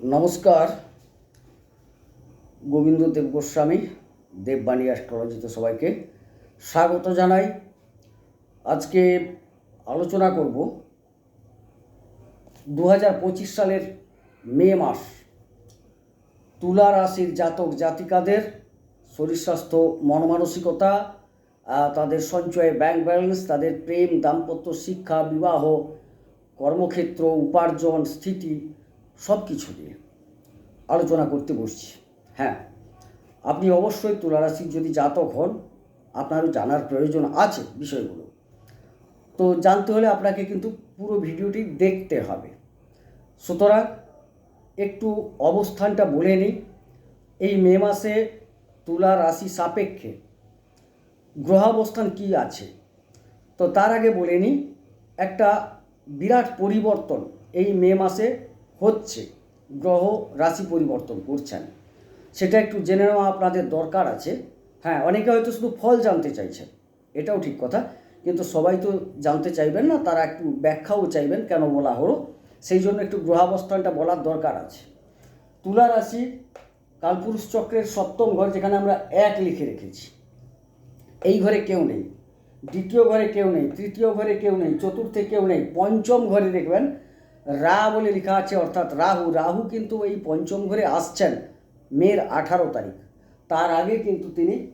নমস্কার। গোবিন্দ দেব গোস্বামী, দেববাণী অ্যাস্ট্রোলজিতে সবাইকে স্বাগত জানাই। আজকে আলোচনা করব দু হাজার পঁচিশ সালের মে মাস। তুলা রাশির জাতক জাতিকাদের শরীর স্বাস্থ্য, মনমানসিকতা তাদের সঞ্চয় ব্যাংক ব্যালেন্স তাদের প্রেম, দাম্পত্য শিক্ষা, বিবাহ, কর্মক্ষেত্র, উপার্জন, স্থিতি সব কিছু নিয়ে আলোচনা করতে বসছি। হ্যাঁ আপনি অবশ্যই তুলারাশির যদি জাতক হন, আপনারও জানার প্রয়োজন আছে বিষয়গুলো। তো জানতে হলে আপনাকে কিন্তু পুরো ভিডিওটি দেখতে হবে। সুতরাং একটু অবস্থানটা বলে নিই। এই মে মাসে তুলা রাশি সাপেক্ষে গ্রহাবস্থান কি আছে? তো তার আগে বলে নিই, একটা বিরাট পরিবর্তন এই মে মাসে হচ্ছে, গ্রহ রাশি পরিবর্তন করছেন। সেটা একটু জেনে নেওয়া আপনাদের দরকার আছে। হ্যাঁ অনেকে হয়তো শুধু ফল জানতে চাইছেন, এটাও ঠিক কথা। কিন্তু সবাই তো জানতে চাইবেন না, তারা একটু ব্যাখ্যাও চাইবেন কেন বলা হলো। সেই জন্য একটু গ্রহাবস্থানটা বলার দরকার আছে। তুলা রাশি, কালপুরুষ চক্রের সপ্তম ঘর, যেখানে আমরা এক লিখে রেখেছি। এই ঘরে কেউ নেই, দ্বিতীয় ঘরে কেউ নেই, তৃতীয় ঘরে কেউ নেই, চতুর্থে কেউ নেই, পঞ্চম ঘরে দেখবেন রা বলে লেখা আছে, অর্থাৎ রাহু। রাহু কিন্তু এই পঞ্চম ঘরে আসছেন, মের আঠারো তারিখ। তার আগে কিন্তু তিনি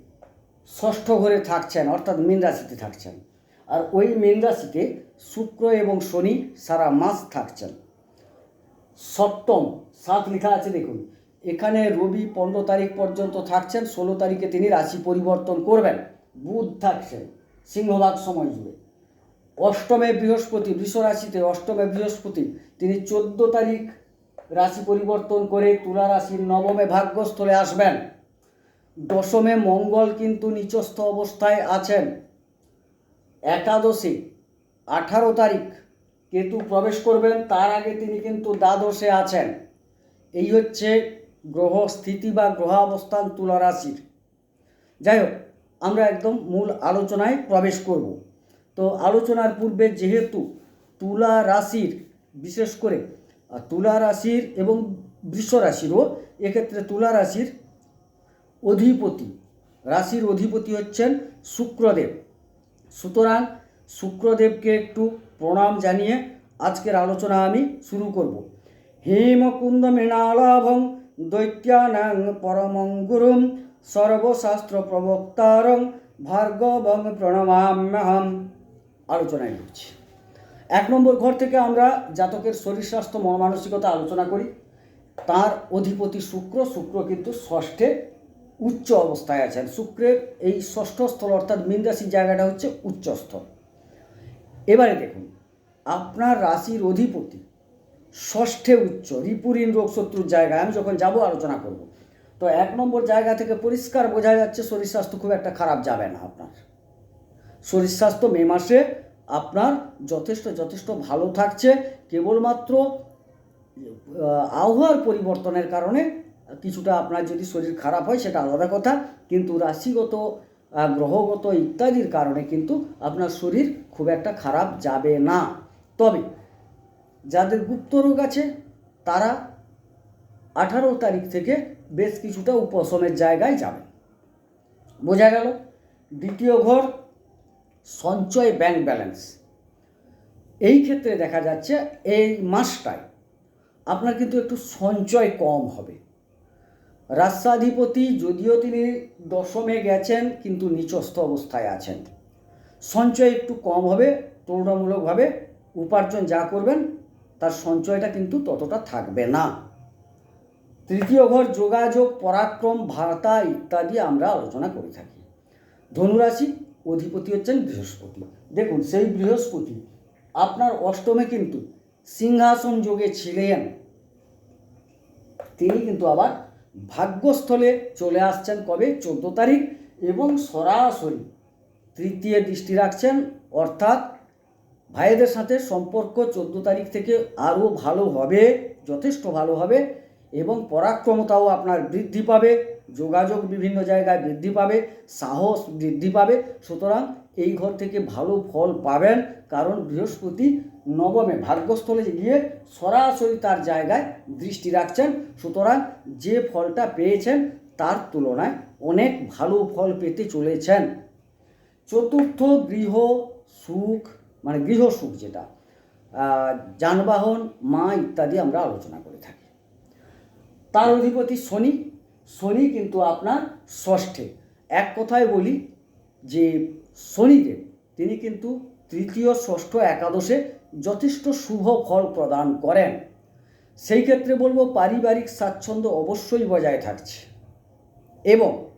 ষষ্ঠ ঘরে থাকছেন, অর্থাৎ মীন রাশিতে থাকছেন। আর ওই মীন রাশিতে শুক্র এবং শনি সারা মাস থাকছেন। সপ্তম, সাত লেখা আছে, দেখুন। এখানে রবি পনেরো তারিখ পর্যন্ত থাকছেন, ষোলো তারিখে তিনি রাশি পরিবর্তন করবেন। বুধ থাকছেন, সিংহভাগ সময় জুড়ে। অষ্টমে বৃহস্পতি বৃষ রাশিতে অষ্টমে বৃহস্পতি, তিনি চোদ্দ তারিখ রাশি পরিবর্তন করে তুলা রাশির নবমে ভাগ্যস্থলে আসবেন। দশমে মঙ্গল কিন্তু নিচস্থ অবস্থায় আছেন। একাদশে আঠারো তারিখ কেতু প্রবেশ করবেন, তার আগে তিনি কিন্তু দ্বাদশে আছেন। এই হচ্ছে গ্রহ স্থিতি বা গ্রহাবস্থান তুলা রাশির। যাই হোক, আমরা একদম মূল আলোচনায় প্রবেশ করব। তো আলোচনার পূর্বে যেহেতু তুলা রাশির, বিশেষ করে তুলা রাশির এবং বৃষ রাশিরও এক্ষেত্রে তুলা রাশির অধিপতি রাশির অধিপতি হচ্ছেন শুক্রদেব। সুতরাং শুক্রদেবকে একটু প্রণাম জানিয়ে আজকের আলোচনা আমি শুরু করব। হেমকুন্দ মৃণালাভং দৈত্যানাং পরমং গুরুম সর্বশাস্ত্র প্রবক্তারং ভার্গবং প্রণমাম্যহম। আলোচনায় ঢুকছি। এক নম্বর ঘর থেকে আমরা জাতকের শরীর স্বাস্থ্য মন মানসিকতা আলোচনা করি। তার অধিপতি শুক্র শুক্র কিন্তু ষষ্ঠে উচ্চ অবস্থায় আছেন। শুক্রের এই ষষ্ঠ স্থল অর্থাৎ মীন রাশির জায়গাটা হচ্ছে উচ্চস্থল। এবারে দেখুন, আপনার রাশির অধিপতি ষষ্ঠে উচ্চ রিপুরিন রোগ, শত্রুর জায়গায়। আমি যখন যাব, আলোচনা করব। তো এক নম্বর জায়গা থেকে পরিষ্কার বোঝা যাচ্ছে, শরীর স্বাস্থ্য খুব একটা খারাপ যাবে না আপনার। শরীর স্বাস্থ্য মে মাসে আপনার যথেষ্ট যথেষ্ট ভালো থাকছে। কেবলমাত্র আবহাওয়ার পরিবর্তনের কারণে কিছুটা আপনার যদি শরীর খারাপ হয় সেটা আলাদা কথা। কিন্তু রাশিগত গ্রহগত ইত্যাদির কারণে কিন্তু আপনার শরীর খুব একটা খারাপ যাবে না। তবে যাদের গুপ্ত রোগ আছে, তারা আঠারো তারিখ থেকে বেশ কিছুটা উপশমের জায়গায় যাবে। বোঝা গেল? দ্বিতীয় ঘর সঞ্চয় ব্যাংক ব্যালেন্স এই ক্ষেত্রে দেখা যাচ্ছে এই মাসটায় আপনার কিন্তু একটু সঞ্চয় কম হবে। রাষ্ট্রাধিপতি যদিও তিনি দশমে গেছেন, কিন্তু নিচস্থ অবস্থায় আছেন। সঞ্চয় একটু কম হবে, তুলনামূলকভাবে উপার্জন যা করবেন, তার সঞ্চয়টা কিন্তু ততটা থাকবে না। তৃতীয় ঘর যোগাযোগ, পরাক্রম, ভাতা ইত্যাদি আমরা আলোচনা করে থাকি। ধনুরাশি অধিপতি হচ্ছেন বৃহস্পতি। দেখুন, সেই বৃহস্পতি আপনার অষ্টমে কিন্তু সিংহাসন যোগে ছিলেন। তিনি কিন্তু আবার ভাগ্যস্থলে চলে আসছেন কবে? চোদ্দ তারিখ এবং সরাসরি তৃতীয় দৃষ্টি রাখছেন। অর্থাৎ ভাইদের সাথে সম্পর্ক চোদ্দ তারিখ থেকে আরও ভালো হবে, যথেষ্ট ভালো হবে এবং পরাক্রমতাও আপনার বৃদ্ধি পাবে। যোগাযোগ বিভিন্ন জায়গায় বৃদ্ধি পাবে, সাহস বৃদ্ধি পাবে, সুতরাং এই ঘর থেকে ভালো ফল পাবেন, কারণ বৃহস্পতি নবমে ভাগ্যস্থলে গিয়ে সরাসরি তার জায়গায় দৃষ্টি রাখছেন, সুতরাং যে ফলটা পেয়েছেন তার তুলনায় অনেক ভালো ফল পেতে চলেছেন। চতুর্থ গৃহ সুখ মানে গৃহ সুখ যেটা যানবাহন, মা ইত্যাদি আমরা আলোচনা করে থাকি। তার অধিপতি শনি শনি কিন্তু আপনার ষষ্ঠে। এক কথায় বলি যে শনিদেব, তিনি কিন্তু তৃতীয়, ষষ্ঠ, একাদশে যথেষ্ট শুভ ফল প্রদান করেন। সেই ক্ষেত্রে বলব পারিবারিক স্বাচ্ছন্দ্য অবশ্যই বজায় থাকছে। এবং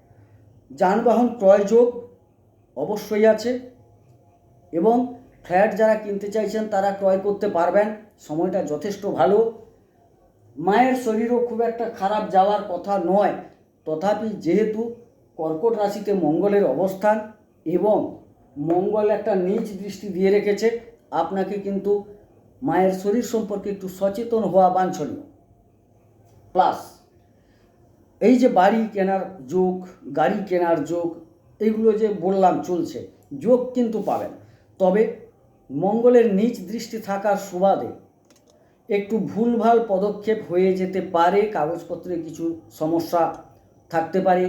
যানবাহন ক্রয়যোগ অবশ্যই আছে এবং ফ্ল্যাট যারা কিনতে চাইছেন তারা ক্রয় করতে পারবেন। সময়টা যথেষ্ট ভালো। মায়ের শরীরও খুব একটা খারাপ যাওয়ার কথা নয়। তথাপি যেহেতু কর্কট রাশিতে মঙ্গলের অবস্থান এবং মঙ্গল একটা নিজ দৃষ্টি দিয়ে রেখেছে, আপনাকে কিন্তু মায়ের শরীর সম্পর্কে একটু সচেতন হওয়া বাঞ্ছনীয়। প্লাস এই যে বাড়ি কেনার যোগ, গাড়ি কেনার যোগ, এগুলো যে বললাম চলছে, যোগ কিন্তু পাবেন। তবে মঙ্গলের নিজ দৃষ্টি থাকার সুবাদে একটু ভুলভাল পদক্ষেপ হয়ে যেতে পারে, কাগজপত্রে কিছু সমস্যা থাকতে পারে।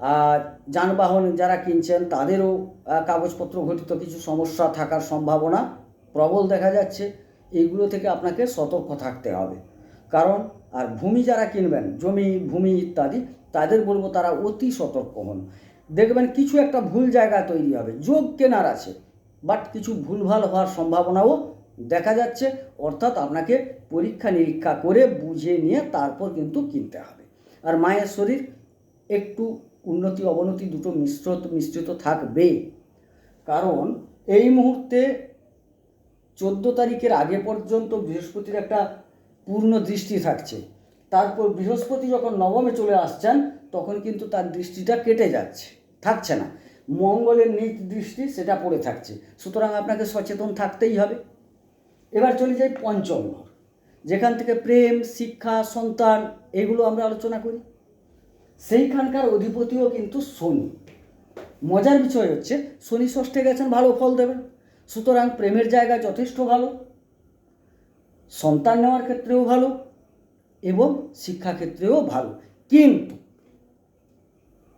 আর যানবাহন যারা কিনছেন, তাদেরও কাগজপত্র ঘটিত কিছু সমস্যা থাকার সম্ভাবনা প্রবল দেখা যাচ্ছে। এইগুলো থেকে আপনাকে সতর্ক থাকতে হবে। কারণ, আর ভূমি যারা কিনবেন, জমি, ভূমি ইত্যাদি, তাদের বলব তারা অতি সতর্ক হন। দেখবেন কিছু একটা ভুল জায়গা তৈরি হবে, যোগ কেনার আছে, বাট কিছু ভুলভাল হওয়ার সম্ভাবনাও দেখা যাচ্ছে, অর্থাৎ আপনাকে পরীক্ষা নিরীক্ষা করে বুঝে নিয়ে তারপর কিন্তু কিনতে হবে। আর মায়ের শরীর, একটু উন্নতি অবনতি দুটো মিশ্রিত মিশ্রিত থাকবে। কারণ এই মুহূর্তে চোদ্দ তারিখের আগে পর্যন্ত বৃহস্পতির একটা পূর্ণ দৃষ্টি থাকছে। তারপর বৃহস্পতি যখন নবমে চলে আসছেন, তখন কিন্তু তার দৃষ্টিটা কেটে যাচ্ছে, থাকছে না। মঙ্গলের নিজ দৃষ্টি সেটা পড়ে থাকছে। সুতরাং আপনাকে সচেতন থাকতেই হবে। এবার চলে যাই পঞ্চম ঘর যেখান থেকে প্রেম, শিক্ষা, সন্তান, এগুলো আমরা আলোচনা করি। সেইখানকার অধিপতিও কিন্তু শনি। মজার বিষয় হচ্ছে, শনি ষষ্ঠে গেছেন, ভালো ফল দেবেন। সুতরাং প্রেমের জায়গা যথেষ্ট ভালো। সন্তান নেওয়ার ক্ষেত্রেও ভালো এবং শিক্ষাক্ষেত্রেও ভালো। কিন্তু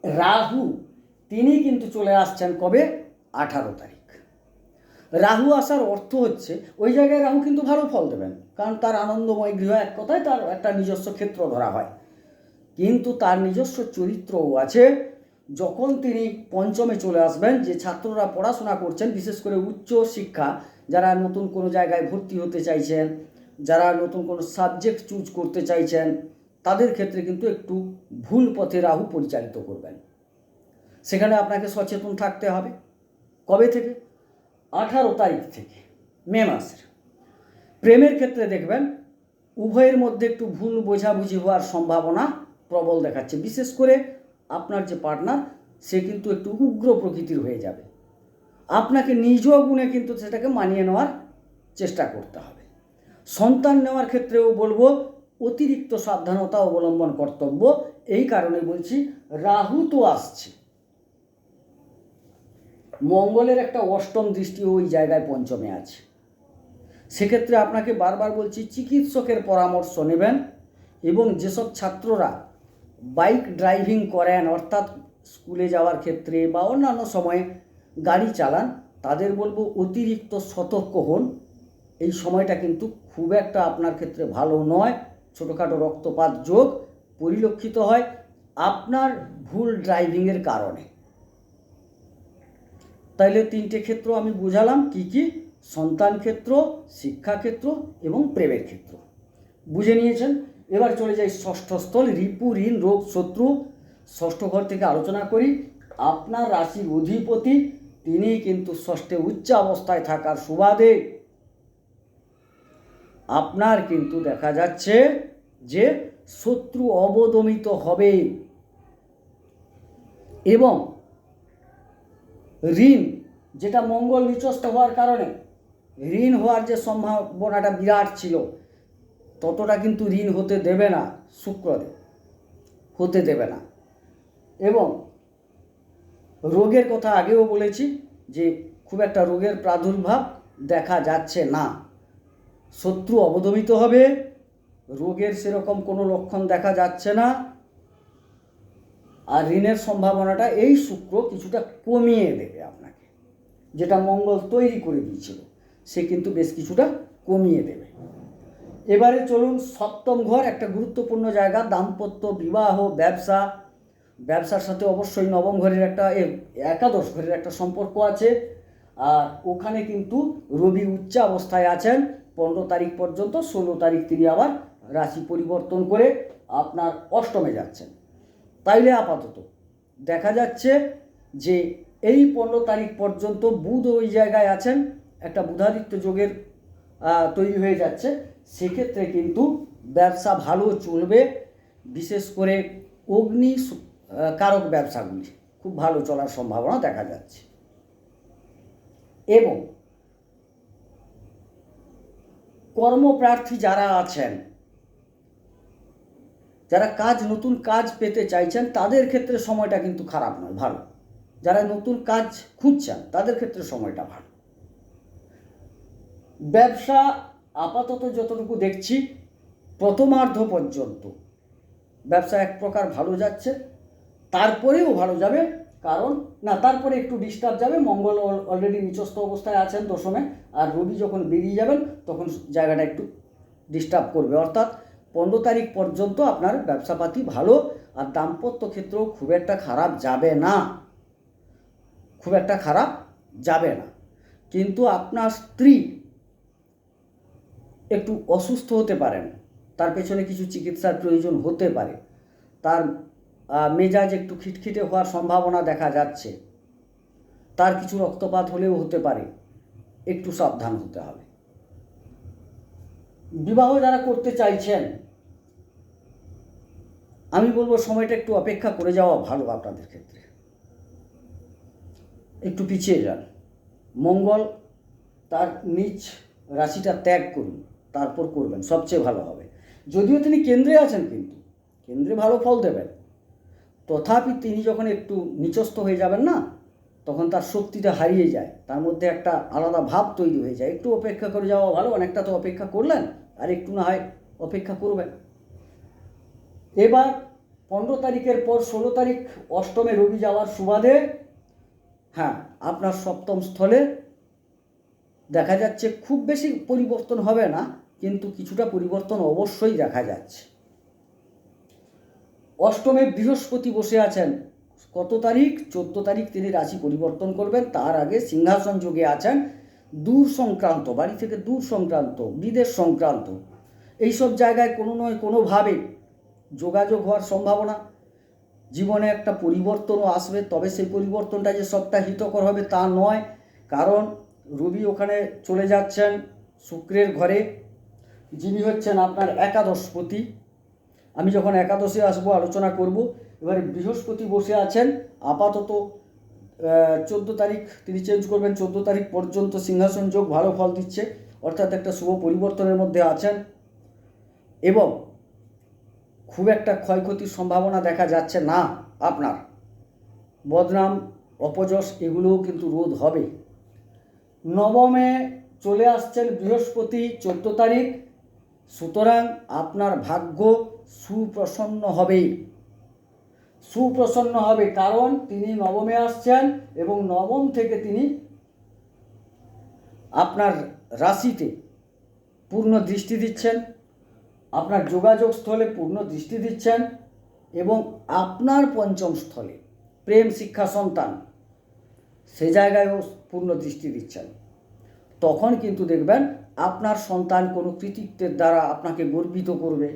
রাহু, তিনি কিন্তু চলে আসছেন কবে? আঠারো তারিখ। রাহু আসার অর্থ হচ্ছে, ওই জায়গায় রাহু কিন্তু ভালো ফল দেবেন। কারণ তার আনন্দময় গৃহ এক কথায় তার একটা নিজস্ব ক্ষেত্র ধরা হয়। কিন্তু তার নিজস্ব চরিত্রও আছে। যখন তিনি পঞ্চমে চলে আসবেন, যে ছাত্ররা পড়াশোনা করছেন, বিশেষ করে উচ্চ শিক্ষা, যারা নতুন কোনো জায়গায় ভর্তি হতে চাইছেন, যারা নতুন কোনো সাবজেক্ট চুজ করতে চাইছেন, তাদের ক্ষেত্রে কিন্তু একটু ভুল পথে রাহু পরিচালিত করবেন। সেখানে আপনাকে সচেতন থাকতে হবে। কবে থেকে? আঠারো তারিখ থেকে, মে মাসের। প্রেমের ক্ষেত্রে দেখবেন, উভয়ের মধ্যে একটু ভুল বোঝাবুঝি হওয়ার সম্ভাবনা প্রবল দেখাচ্ছে। বিশেষ করে আপনার যে পার্টনার, সে কিন্তু একটু উগ্র প্রকৃতির হয়ে যাবে। আপনাকে নিজ গুণে কিন্তু সেটাকে মানিয়ে নেওয়ার চেষ্টা করতে হবে। সন্তান নেওয়ার ক্ষেত্রেও বলব, অতিরিক্ত সাবধানতা অবলম্বন কর্তব্য। এই কারণে বলছি, রাহু তো আসছে। মঙ্গলের একটা অষ্টম দৃষ্টি ওই জায়গায় পঞ্চমে আছে। সেক্ষেত্রে আপনাকে বারবার বলছি, চিকিৎসকের পরামর্শ নেবেন এবং যেসব ছাত্ররা বাইক ড্রাইভিং করেন, অর্থাৎ স্কুলে যাওয়ার ক্ষেত্রে বা অন্যান্য সময়ে গাড়ি চালান, তাদের বলব অতিরিক্ত সতর্ক হন। এই সময়টা কিন্তু খুব একটা আপনার ক্ষেত্রে ভালো নয়। ছোটোখাটো রক্তপাত যোগ পরিলক্ষিত হয় আপনার ভুল ড্রাইভিংয়ের কারণে। তাইলে তিনটে ক্ষেত্র আমি বুঝালাম কি কি? সন্তান ক্ষেত্র শিক্ষাক্ষেত্র এবং প্রেমের ক্ষেত্র। বুঝে নিয়েছেন? এবার চলে যাই ষষ্ঠ স্থল, রিপু, ঋণ, রোগ, শত্রু। ষষ্ঠ ঘর থেকে আলোচনা করি। আপনার রাশির অধিপতি, তিনি কিন্তু ষষ্ঠে উচ্চ অবস্থায় থাকার সুবাদে আপনার কিন্তু দেখা যাচ্ছে যে শত্রু অবদমিত হবে। এবং ঋণ, যেটা মঙ্গল নিচস্ত হওয়ার কারণে, ঋণ হওয়ার যে সম্ভাবনাটা বিরাট ছিল, ততটা কিন্তু ঋণ হতে দেবে না শুক্রদেব হতে দেবে না। এবং রোগের কথা আগেও বলেছি যে, খুব একটা রোগের প্রাদুর্ভাব দেখা যাচ্ছে না। শত্রু অবদমিত হবে, রোগের সেরকম কোনো লক্ষণ দেখা যাচ্ছে না। আর ঋণের সম্ভাবনাটা এই শুক্র কিছুটা কমিয়ে দেবে আপনাকে। যেটা মঙ্গল তৈরি করে দিয়েছিল, সে কিন্তু বেশ কিছুটা কমিয়ে দেবে। এবারে চলুন সপ্তম ঘর, একটা গুরুত্বপূর্ণ জায়গা, দাম্পত্য বিবাহ, ব্যবসা। ব্যবসার সাথে অবশ্যই নবম ঘরের একটা একাদশ ঘরের একটা সম্পর্ক আছে। আর ওখানে কিন্তু রবি উচ্চ অবস্থায় আছেন, পনেরো তারিখ পর্যন্ত, ষোলো তারিখ তিনি আবার রাশি পরিবর্তন করে আপনার অষ্টমে যাচ্ছেন। তাইলে আপাতত। দেখা যাচ্ছে যে এই পনেরো তারিখ পর্যন্ত বুধ ওই জায়গায় আছেন, একটা বুধাদিত্য যোগের তৈরি হয়ে যাচ্ছে। সেক্ষেত্রে কিন্তু ব্যবসা ভালো চলবে, বিশেষ করে অগ্নি কারক ব্যবসাগুলি। খুব ভালো চলার সম্ভাবনা দেখা যাচ্ছে। এবং কর্মপ্রার্থী যারা আছেন যারা কাজ, নতুন কাজ পেতে চাইছেন, তাদের ক্ষেত্রে সময়টা কিন্তু খারাপ নয়, ভালো। যারা নতুন কাজ খুঁজছেন, তাদের ক্ষেত্রে সময়টা ভালো। ব্যবসা আপাতত যতটুকু দেখছি, প্রথমার্ধ পর্যন্ত ব্যবসা এক প্রকার ভালো যাচ্ছে, তারপরেও ভালো যাবে, কারণ, না, তারপরে একটু ডিস্টার্ব যাবে, মঙ্গল অলরেডি নিচস্থ অবস্থায় আছেন দশমে, আর রবি যখন বেরিয়ে যাবেন, তখন জায়গাটা একটু ডিস্টার্ব করবে, অর্থাৎ পনেরো তারিখ পর্যন্ত আপনার ব্যবসাপাতি ভালো, আর দাম্পত্য ক্ষেত্রেও খুব একটা খারাপ যাবে না। খুব একটা খারাপ যাবে না। কিন্তু আপনার স্ত্রী একটু অসুস্থ হতে পারেন। তার পেছনে কিছু চিকিৎসার প্রয়োজন হতে পারে। তার মেজাজ একটু খিটখিটে হওয়ার সম্ভাবনা দেখা যাচ্ছে। তার কিছু রক্তপাত হলেও হতে পারে। একটু সাবধান হতে হবে। বিবাহ যারা করতে চাইছেন, আমি বলব সময়টা একটু অপেক্ষা করে যাওয়া ভালো আপনাদের ক্ষেত্রে। একটু পিছিয়ে যান। মঙ্গল তার নিজ রাশিটা ত্যাগ করুন, তারপর করবেন, সবচেয়ে ভালো হবে। যদিও তিনি কেন্দ্রে আছেন কিন্তু, কেন্দ্রে ভালো ফল দেবেন। তথাপি তিনি যখন একটু নিচস্থ হয়ে যাবেন না তখন তার শক্তিটা হারিয়ে যায়, তার মধ্যে একটা আলাদা ভাব তৈরি হয়ে যায়। একটু অপেক্ষা করে যাওয়া ভালো, অনেকটা তো অপেক্ষা করলেন, আর একটু না হয় অপেক্ষা করবেন। এবার পনেরো তারিখের পর ষোলো তারিখ, অষ্টমে রবি যাওয়ার সুবাদে হ্যাঁ আপনার সপ্তম স্থলে দেখা যাচ্ছে খুব বেশি পরিবর্তন হবে না, কিন্তু কিছুটা পরিবর্তন অবশ্যই দেখা যাচ্ছে। অষ্টমে বৃহস্পতি বসে আছেন। কত তারিখ? চোদ্দ তারিখ তিনি রাশি পরিবর্তন করবেন। তার আগে সিংহাসন যোগে আছেন দূর সংক্রান্ত, বাড়ি থেকে দূর সংক্রান্ত, বিদেশ সংক্রান্ত। এইসব জায়গায় কোনো নয়, কোনোভাবে যোগাযোগ হওয়ার সম্ভাবনা। জীবনে একটা পরিবর্তনও আসবে, তবে সেই পরিবর্তনটা যে সবটা হিতকর হবে তা নয়। কারণ রবি ওখানে চলে যাচ্ছেন শুক্রের ঘরে। যিনি হচ্ছেন আপনার একাদশপতি আমি যখন একাদশে আসব, আলোচনা করব এবারে বৃহস্পতি বসে আছেন। আপাতত চোদ্দ তারিখ তিনি চেঞ্জ করবেন। চোদ্দ তারিখ পর্যন্ত সিংহাসন যোগ ভালো ফল দিচ্ছে, অর্থাৎ একটা শুভ পরিবর্তনের মধ্যে আছেন। এবং খুব একটা ক্ষয়ক্ষতির সম্ভাবনা দেখা যাচ্ছে না আপনার। বদনাম, অপযশ এগুলোও কিন্তু রোধ হবে। নবমে চলে আসছেন বৃহস্পতি, চোদ্দ তারিখ। সুতরাং আপনার ভাগ্য সুপ্রসন্ন হবে। সুপ্রসন্ন হবে, কারণ তিনি নবমে আসছেন এবং নবম থেকে তিনি আপনার রাশিতে পূর্ণ দৃষ্টি দিচ্ছেন, আপনার যোগাযোগ স্থলে পূর্ণ দৃষ্টি দিচ্ছেন এবং আপনার পঞ্চম স্থলে প্রেম, শিক্ষা, সন্তান, সে জায়গায়ও পূর্ণ দৃষ্টি দিচ্ছেন। তখন কিন্তু দেখবেন আপনার সন্তান কোনো কৃতিত্বের দ্বারা আপনাকে গর্বিত করবে।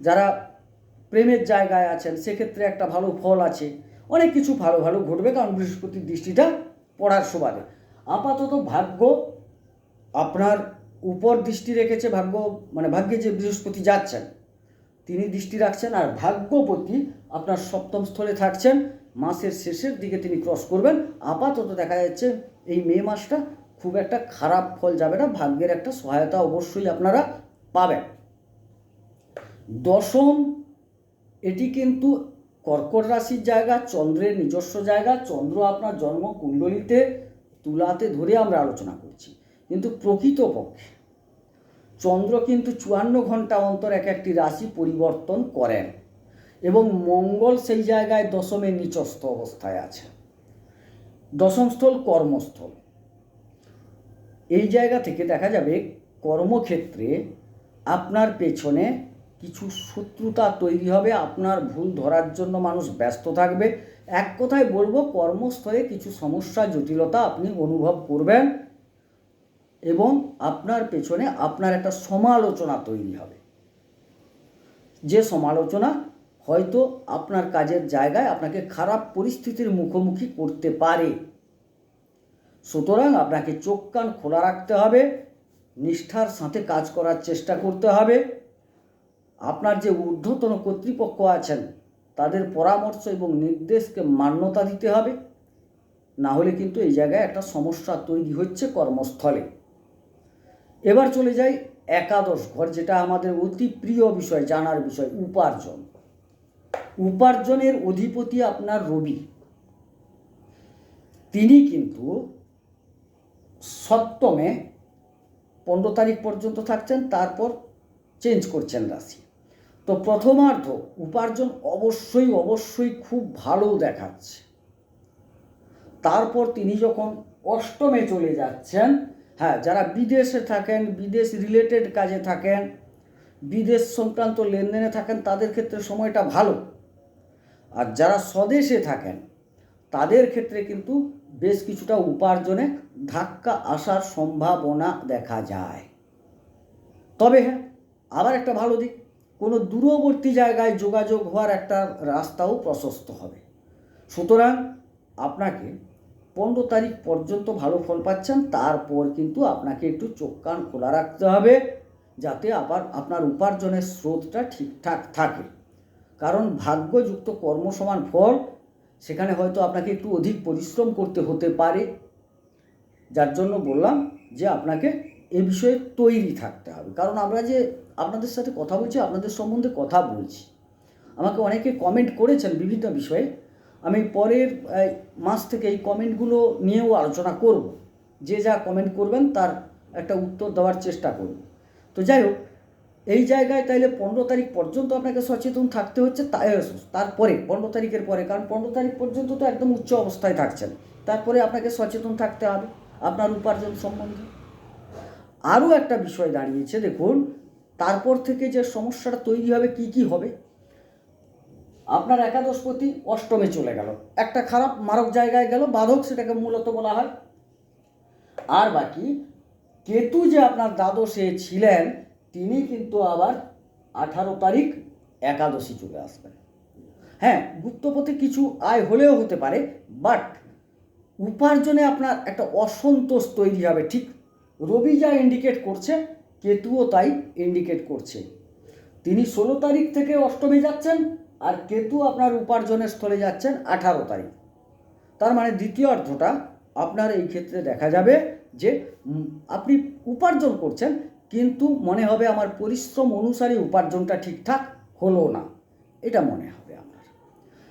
যারা প্রেমের জায়গায় আছেন, সেক্ষেত্রে একটা ভালো ফল আছে। অনেক কিছু ভালো ভালো ঘটবে, কারণ বৃহস্পতির দৃষ্টিটা পড়ার সুবাদে। আপাতত ভাগ্য আপনার উপর দৃষ্টি রেখেছে, ভাগ্য মানে ভাগ্যে যে বৃহস্পতি যাচ্ছেন, তিনি দৃষ্টি রাখছেন, আর ভাগ্যপতি আপনার সপ্তম স্থলে থাকছেন, মাসের শেষের দিকে তিনি ক্রস করবেন। আপাতত দেখা যাচ্ছে এই মে মাসটা খুব একটা খারাপ ফল যাবে না, ভাগ্যের একটা সহায়তা অবশ্যই আপনারা পাবেন। দশম এটি কিন্তু কর্কট রাশির জায়গা, চন্দ্রের নিজস্ব জায়গা, চন্দ্র আপনার জন্ম কুণ্ডলিতে তুলাতে ধরে আমরা আলোচনা করছি। কিন্তু প্রকৃতপক্ষে চন্দ্র কিন্তু চুয়ান্ন ঘণ্টা অন্তর এক একটি রাশি পরিবর্তন করেন এবং মঙ্গল সেই জায়গায় দশমে নিচস্থ অবস্থায় আছে। দশমস্থল কর্মস্থল। এই জায়গা থেকে দেখা যাবে কর্মক্ষেত্রে আপনার পেছনে কিছু শত্রুতা তৈরি হবে, আপনার ভুল ধরার জন্য মানুষ ব্যস্ত থাকবে। এক কথায় বলব, কর্মস্থলে কিছু সমস্যা, জটিলতা আপনি অনুভব করবেন এবং আপনার পেছনে আপনার একটা সমালোচনা তৈরি হবে। যে সমালোচনা হয়তো আপনার কাজের জায়গায় আপনাকে খারাপ পরিস্থিতির মুখোমুখি করতে পারে। সুতরাং আপনাকে চোখ কান খোলা রাখতে হবে, নিষ্ঠার সাথে কাজ করার চেষ্টা করতে হবে। আপনার যে ঊর্ধ্বতন কর্তৃপক্ষ আছেন, তাদের পরামর্শ এবং নির্দেশকে মান্যতা দিতে হবে। না হলে কিন্তু এই জায়গায় একটা সমস্যা তৈরি হচ্ছে কর্মস্থলে। এবার চলে যাই একাদশ ঘর, যেটা আমাদের অতি প্রিয় বিষয়, জানার বিষয়, উপার্জন। উপার্জনের অধিপতি আপনার রবি। তিনি কিন্তু সপ্তমে পনেরো তারিখ পর্যন্ত থাকছেন, তারপর চেঞ্জ করছেন রাশি। তো প্রথমার্ধ উপার্জন অবশ্যই অবশ্যই খুব ভালো দেখাচ্ছে। তারপর তিনি যখন অষ্টমে চলে যাচ্ছেন হ্যাঁ যারা বিদেশে থাকেন, বিদেশ রিলেটেড কাজে থাকেন, বিদেশ সংক্রান্ত লেনদেনে থাকেন, তাদের ক্ষেত্রে সময়টা ভালো। আর যারা স্বদেশে থাকেন, তাদের ক্ষেত্রে কিন্তু বেশ কিছুটা উপার্জনে ধাক্কা আসার সম্ভাবনা দেখা যায়। তবে হ্যাঁ আবার একটা ভালো দিক। কোনো দূরবর্তী জায়গায় যোগাযোগ হওয়ার একটা রাস্তাও প্রশস্ত হবে। সুতরাং আপনাকে পনেরো তারিখ পর্যন্ত ভালো ফল পাচ্ছেন, তারপর কিন্তু আপনাকে একটু চোখ কান খোলা রাখতে হবে, যাতে আবার আপনার উপার্জনের স্রোতটা ঠিকঠাক থাকে। কারণ ভাগ্যযুক্ত কর্মসমান ফল, সেখানে হয়তো আপনাকে একটু অধিক পরিশ্রম করতে হতে পারে। যার জন্য বললাম যে আপনাকে এ বিষয়ে তৈরি থাকতে হবে। কারণ আমরা যে আপনাদের সাথে কথা বলছি, আপনাদের সম্বন্ধে কথা বলছি। আমাকে অনেকে কমেন্ট করেছেন বিভিন্ন বিষয়ে। আমি পরের মাস থেকে এই কমেন্টগুলো নিয়েও আলোচনা করব। যে যা কমেন্ট করবেন তার একটা উত্তর দেওয়ার চেষ্টা করব। তো যাই হোক, এই জায়গায় তাইলে পনেরো তারিখ পর্যন্ত আপনাকে সচেতন থাকতে হচ্ছে তারপরে, পনেরো তারিখের পরে, কারণ পনেরো তারিখ পর্যন্ত তো একদম উচ্চ অবস্থায় থাকছেন। তারপরে আপনাকে সচেতন থাকতে হবে, আপনার উপার্জন সম্বন্ধে। আরও একটা বিষয় দাঁড়িয়েছে, দেখুন তারপর থেকে যে সমস্যাটা তৈরি হবে, কি কি হবে? আপনার একাদশপতি অষ্টমে চলে গেল। একটা খারাপ মারক জায়গায় গেল, বাধক সেটাকে মূলত বলা হয়। আর বাকি, কেতু যে আপনার দ্বাদশে ছিলেন, তিনি কিন্তু আবার আঠারো তারিখ একাদশী চলে আসবেন। হ্যাঁ গুপ্তপথে কিছু আয় হলেও হতে পারে, বাট উপার্জনে আপনার একটা অসন্তোষ তৈরি হবে, ঠিক? রবি যা ইন্ডিকেট করছে কেতুও তাই ইন্ডিকেট করছে। তিনি ষোলো তারিখ থেকে অষ্টমে যাচ্ছেন আর কেতু আপনার উপার্জনের স্থলে যাচ্ছেন আঠারো তারিখ। তার মানে দ্বিতীয় অর্ধটা আপনার এই ক্ষেত্রে দেখা যাবে যে আপনি উপার্জন করছেন কিন্তু মনে হবে আমার পরিশ্রম অনুসারে উপার্জনটা ঠিকঠাক হলো না। এটা মনে হবে আপনার।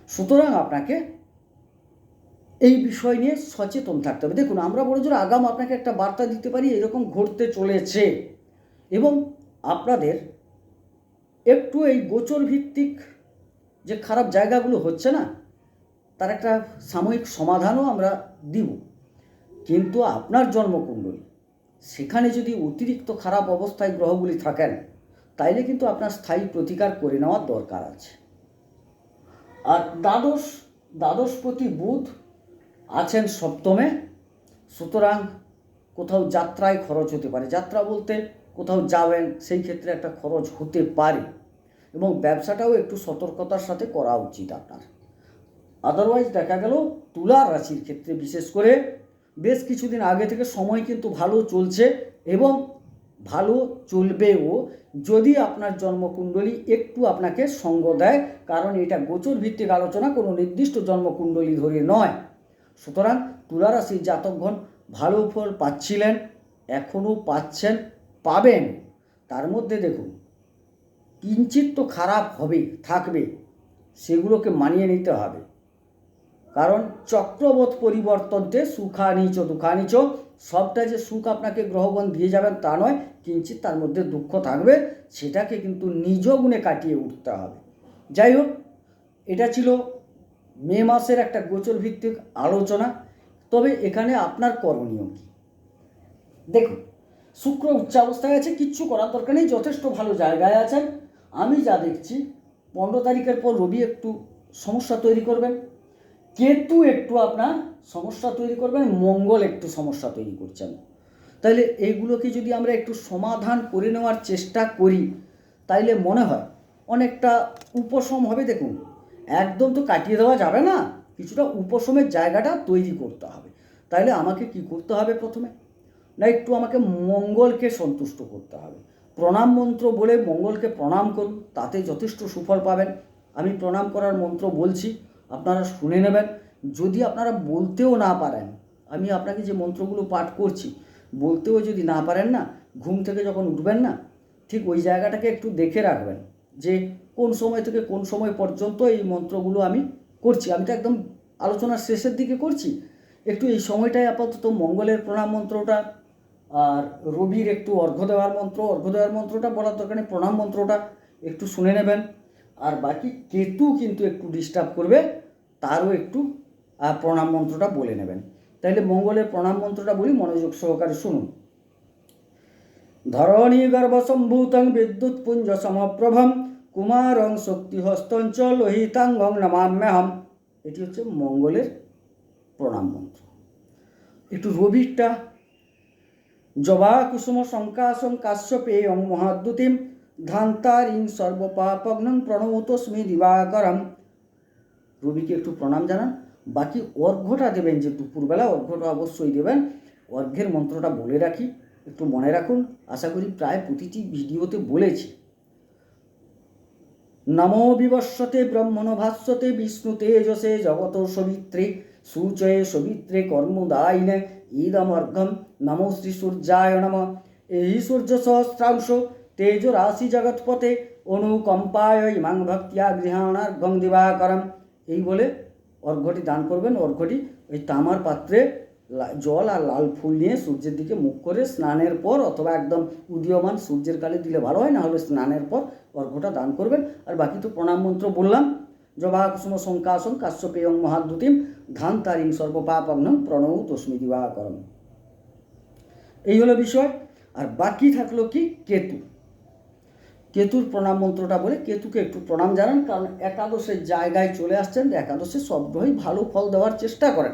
সুতরাং আপনাকে এই বিষয় নিয়ে সচেতন থাকতে হবে। দেখুন, আমরা বড় জোর আগাম আপনাকে একটা বার্তা দিতে পারি, এরকম ঘটতে চলেছে। এবং আপনাদের একটু এই গোচর ভিত্তিক যে খারাপ জায়গাগুলো হচ্ছে না, তার একটা সাময়িক সমাধানও আমরা দিব। কিন্তু আপনার জন্মকুণ্ডলী, সেখানে যদি অতিরিক্ত খারাপ অবস্থায় গ্রহগুলি থাকেন, তাইলে কিন্তু আপনার স্থায়ী প্রতিকার করে নেওয়ার দরকার আছে। আর দ্বাদশ, দ্বাদশপতি বুধ আছেন সপ্তমে, সুতরাং কোথাও যাত্রায় খরচ হতে পারে। যাত্রা বলতে কোথাও যাবেন, সেই ক্ষেত্রে একটা খরচ হতে পারে। এবং ব্যবসাটাও একটু সতর্কতার সাথে করা উচিত আপনার। আদারওয়াইজ দেখা গেল, তুলা রাশির ক্ষেত্রে বিশেষ করে বেশ কিছুদিন আগে থেকে সময় কিন্তু ভালো চলছে এবং ভালো চলবেও। যদি আপনার জন্মকুণ্ডলী একটু আপনাকে সঙ্গ দেয়, কারণ এটা গোচর ভিত্তিক আলোচনা, কোনো নির্দিষ্ট জন্মকুণ্ডলী ধরে নয়। সুতরাং তুলা রাশির জাতকগণ ভালো ফল পাচ্ছিলেন, এখনও পাচ্ছেন। পাবেন। তার মধ্যে দেখুন কিঞ্চিত তো খারাপ হবে, থাকবে, সেগুলোকে মানিয়ে নিতে হবে। কারণ চক্রবত পরিবর্তনতে সুখানিচ দুঃখানিচ সবটা যে সুখ আপনাকে গ্রহগণ দিয়ে যাবেন তা নয় কিঞ্চিত তার মধ্যে দুঃখ থাকবে, সেটাকে কিন্তু নিজ গুণে কাটিয়ে উঠতে হবে। যাই হোক, এটা ছিল মে মাসের একটা গোচর ভিত্তিক আলোচনা। তবে এখানে আপনার করণীয় কী? দেখুন শুক্র উচ্চ অবস্থায় আছে, কিচ্ছু করার দরকার নেই, যথেষ্ট ভালো জায়গায় আছেন আমি যা দেখছি, পনেরো তারিখের পর রবি একটু সমস্যা তৈরি করবেন, কেতু একটু আপনার সমস্যা তৈরি করবেন, মঙ্গল একটু সমস্যা তৈরি করছেন। তাইলে এইগুলোকে যদি আমরা একটু সমাধান করে নেওয়ার চেষ্টা করি, তাইলে মনে হয় অনেকটা উপশম হবে, দেখুন। একদম তো কাটিয়ে দেওয়া যাবে না, কিছুটা উপশমের জায়গাটা তৈরি করতে হবে। তাইলে আমাকে কি করতে হবে প্রথমে? না, একটু আমাকে মঙ্গলকে সন্তুষ্ট করতে হবে। প্রণাম মন্ত্র বলে মঙ্গলকে প্রণাম করুন, তাতে যথেষ্ট সুফল পাবেন। আমি প্রণাম করার মন্ত্র বলছি, আপনারা শুনে নেবেন। যদি আপনারা বলতেও না পারেন, আমি আপনাকে যে মন্ত্রগুলো পাঠ করছি, বলতেও যদি না পারেন না, ঘুম থেকে যখন উঠবেন না, ঠিক ওই জায়গাটাকে একটু দেখে রাখবেন যে কোন সময় থেকে কোন সময় পর্যন্ত এই মন্ত্রগুলো আমি করছি। আমি তো একদম আলোচনার শেষের দিকে করছি। একটু এই সময়টায় আপাতত মঙ্গলের প্রণাম মন্ত্রটা আর রবির একটু অর্ঘ্য দেওয়ার মন্ত্র, অর্ঘ্য দেওয়ার মন্ত্রটা বলার দরকার নেই, প্রণাম মন্ত্রটা একটু শুনে নেবেন। আর বাকি কেতু কিন্তু একটু ডিস্টার্ব করবে, তারও একটু প্রণাম মন্ত্রটা বলে নেবেন। তাইলে মঙ্গলের প্রণাম মন্ত্রটা বলি, মনোযোগ সহকারে শুনুন। ধরণী গর্ভসম্ভূতং বিদ্যুৎ পুঞ্জ সমপ্রভম, কুমারং শক্তিহস্তঞ্চ লোহিতাঙ্গং নমাম্যহম। এটি হচ্ছে মঙ্গলের প্রণাম মন্ত্র। একটু রবিরটা জবা কুসুম শঙ্কাসং কাশ্যপেয়ং মহাদ্যুতিম ধান্তারিং সর্বপাপগ্নং প্রণমতস্মি দিবাকরম। রবিকে একটু প্রণাম জানান। বাকি অর্ঘ্যটা দেবেন, যে দুপুরবেলা অর্ঘ্যটা অবশ্যই দেবেন। অর্ঘ্যের মন্ত্রটা বলে রাখি, একটু মনে রাখুন। আশা করি প্রায় প্রতিটি ভিডিওতে বলেছি। নমো বিবস্বতে ব্রহ্মণ ভাস্বতে বিষ্ণু তেজসে জগত সবিত্রে। সূচয়ে সবিত্রে কর্মদায়িনে ইদমর্ঘম নমো শ্রী সূর্যায় নম। এই সূর্য সহস্রাংশ তেজ রাশি জগৎপতে অনুকম্পায় ইমাং ভক্তিয়া গৃহাণার্ঘং দিবাকরম। এই বলে অর্ঘ্যটি দান করবেন। অর্ঘ্যটি ওই তামার পাত্রে জল আর লাল ফুল নিয়ে সূর্যের দিকে মুখ করে স্নানের পর অথবা একদম উদীয়মান সূর্যের কালে দিলে ভালো হয়, না হলে স্নানের পর অর্ঘ্যটা দান করবেন। আর বাকি তো প্রণাম মন্ত্র বললাম। জবা কুসুম শঙ্কাসং কাশ্যপেয়ং মহাদ্যুতিম ধান তারিং সর্বপাপগ্নম প্রণৌ তস্মি দিবাকরম। এই হলো বিষয়। আর বাকি থাকল কি? কেতু। কেতুর প্রণাম মন্ত্রটা বলে কেতুকে একটু প্রণাম জানান, কারণ একাদশের জায়গায় চলে আসছেন, একাদশে সব গ্রহই ভালো ফল দেওয়ার চেষ্টা করেন।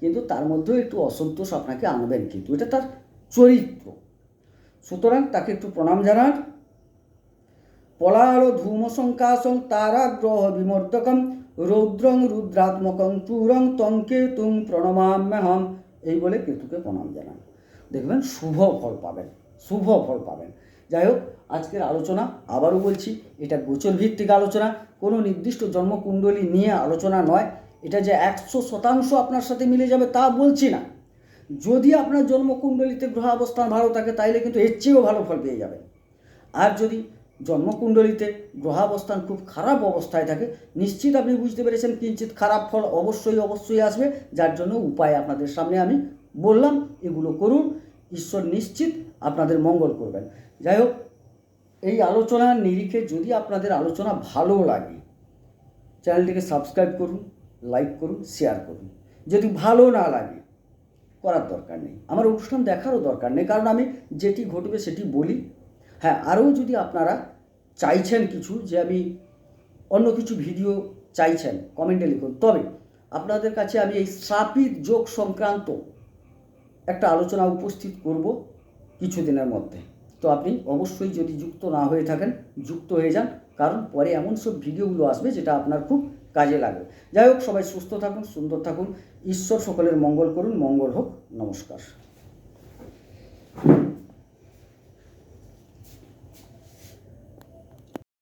কিন্তু তার মধ্যেও একটু অসন্তোষ আপনাকে আনবেন কিন্তু এটা তার চরিত্র। সুতরাং তাকে একটু প্রণাম জানান। পলাল ধূম সংকাশং তারাগ্রহ বিমর্দকম রৌদ্রং রুদ্রাত্মকং চূরং তং কেতুং প্রণমাম্যহম এই বলে কেতুকে প্রণাম জানান। দেখবেন শুভ ফল পাবেন, শুভ ফল পাবেন। যাই হোক আজকের আলোচনা আবারও বলছি, এটা গোচর ভিত্তিক আলোচনা, কোনো নির্দিষ্ট জন্মকুণ্ডলী নিয়ে আলোচনা নয়। এটা যে একশো শতাংশ আপনার সাথে মিলে যাবে তা বলছি না। যদি আপনার জন্মকুণ্ডলিতে গ্রহ অবস্থান ভালো থাকে, তাইলে কিন্তু এর চেয়েও ভালো ফল পেয়ে যাবেন। আর যদি জন্মকুণ্ডলিতে গ্রহাবস্থান খুব খারাপ অবস্থায় থাকে, নিশ্চিত আপনি বুঝতে পেরেছেন কিঞ্চিত খারাপ ফল অবশ্যই অবশ্যই আসবে, যার জন্য উপায় আপনাদের সামনে আমি বললাম, এগুলো করুন, ঈশ্বর নিশ্চিত আপনাদের মঙ্গল করবেন। যাই হোক, এই আলোচনার নিরিখে যদি আপনাদের আলোচনা ভালো লাগে, চ্যানেলটিকে সাবস্ক্রাইব করুন, লাইক করুন, শেয়ার করুন। যদি ভালো না লাগে, করার দরকার নেই। আমার অনুষ্ঠান দেখারও দরকার নেই, কারণ আমি যেটি ঘটবে সেটি বলি। হ্যাঁ আরও যদি আপনারা চাইছেন কিছু যে আমি অন্য কিছু ভিডিও চাইছেন কমেন্টে লিখুন। তবে আপনাদের কাছে আমি এই শ্রাপিত যোগ সংক্রান্ত একটা আলোচনা উপস্থিত করব কিছুদিনের মধ্যে। তো আপনি অবশ্যই যদি যুক্ত না হয়ে থাকেন, যুক্ত হয়ে যান, কারণ পরে এমন সব ভিডিওগুলো আসবে যেটা আপনার খুব কাজে লাগবে। যাই হোক, সবাই সুস্থ থাকুন, সুন্দর থাকুন। ঈশ্বর সকলের মঙ্গল করুন, মঙ্গল হোক। নমস্কার।